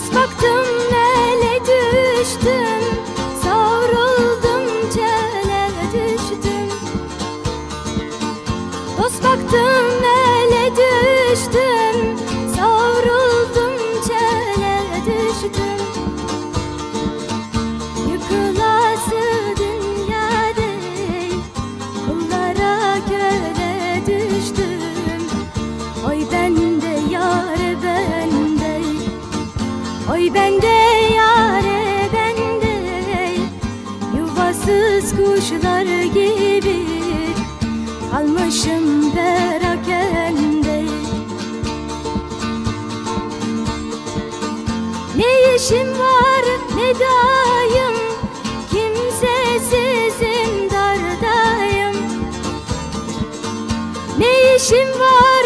Dost baktım ele düştüm. Savruldum çele düştüm. Dost baktım ele düştüm. Savruldum çele düştüm Oy bende yare bende. Yuvasız kuşlar gibi Kalmışım perakende. Ne işim var ne dayım? Kimsesizim dardayım. Ne işim var